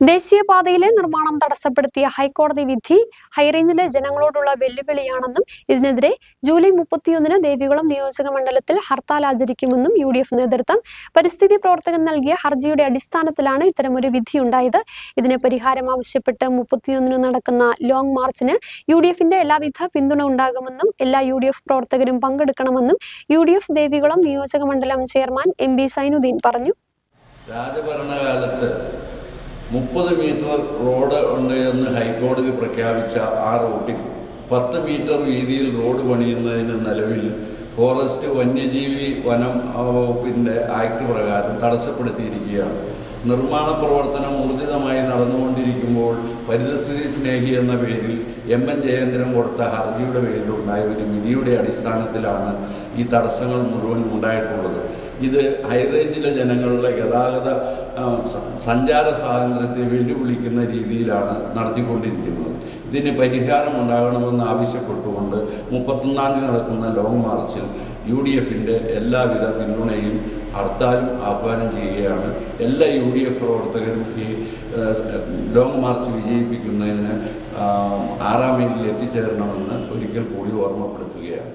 ദേശീയപാതയിലെ നിർമ്മാണം തടസ്സപ്പെടുത്തിയ ഹൈക്കോടതി വിധി ഹൈറേഞ്ചിലെ ജനങ്ങളോടുള്ള വെല്ലുവിളിയാണെന്നും ഇതിനെതിരെ ജൂലൈ മുപ്പത്തിയൊന്നിന് ദേവികുളം നിയോജക മണ്ഡലത്തിൽ ഹർത്താൽ ആചരിക്കുമെന്നും യു ഡി എഫ് നേതൃത്വം പരിസ്ഥിതി പ്രവർത്തകൻ നൽകിയ ഹർജിയുടെ അടിസ്ഥാനത്തിലാണ് ഇത്തരമൊരു വിധിയുണ്ടായത്. ഇതിന് പരിഹാരം ആവശ്യപ്പെട്ട് മുപ്പത്തിയൊന്നിന് നടക്കുന്ന ലോങ് മാർച്ചിന് യു ഡി എഫിന്റെ എല്ലാവിധ പിന്തുണ ഉണ്ടാകുമെന്നും എല്ലാ യു ഡി എഫ് പ്രവർത്തകരും പങ്കെടുക്കണമെന്നും യു ഡി എഫ് ദേവികുളം നിയോജക മണ്ഡലം ചെയർമാൻ എം ബി സൈനുദ്ദീൻ പറഞ്ഞു. മുപ്പത് മീറ്റർ റോഡ് ഉണ്ട് എന്ന് ഹൈക്കോടതി പ്രഖ്യാപിച്ച ആ റൂട്ടിൽ പത്ത് മീറ്റർ വീതിയിൽ റോഡ് പണിയുന്നതിന് നിലവിൽ ഫോറസ്റ്റ് വന്യജീവി വനം വകുപ്പിന്റെ ആക്ട് പ്രകാരം തടസ്സപ്പെടുത്തിയിരിക്കുകയാണ്. നിർമ്മാണ പ്രവർത്തനം ഊർജിതമായി നടന്നുകൊണ്ടിരിക്കുമ്പോൾ പരിതസ്ഥിതി സ്നേഹി എന്ന പേരിൽ എം. എൻ. ജയേന്ദ്രൻ കൊടുത്ത ഹർജിയുടെ പേരിലുണ്ടായ ഒരു വിധിയുടെ അടിസ്ഥാനത്തിലാണ് ഈ തടസ്സങ്ങൾ മുഴുവൻ ഉണ്ടായിട്ടുള്ളത്. ഇത് ഹൈറേഞ്ചിലെ ജനങ്ങളുടെ ഗതാഗത സഞ്ചാര സ്വാതന്ത്ര്യത്തെ വെല്ലുവിളിക്കുന്ന രീതിയിലാണ് നടത്തിക്കൊണ്ടിരിക്കുന്നത്. ഇതിന് പരിഹാരം ഉണ്ടാകണമെന്ന് ആവശ്യപ്പെട്ടുകൊണ്ട് മുപ്പത്തൊന്നാം തീയതി നടക്കുന്ന ലോങ് മാർച്ചിൽ യു ഡി എഫിന്റെ എല്ലാവിധ പിന്തുണയും ഹർത്താലും ആഹ്വാനം ചെയ്യുകയാണ്. എല്ലാ യു ഡി എഫ് പ്രവർത്തകരും ഈ ലോങ് മാർച്ച് വിജയിപ്പിക്കുന്നതിന് ആറാം മൈലിൽ എത്തിച്ചേരണമെന്ന് ഒരിക്കൽ കൂടി ഓർമ്മപ്പെടുത്തുകയാണ്.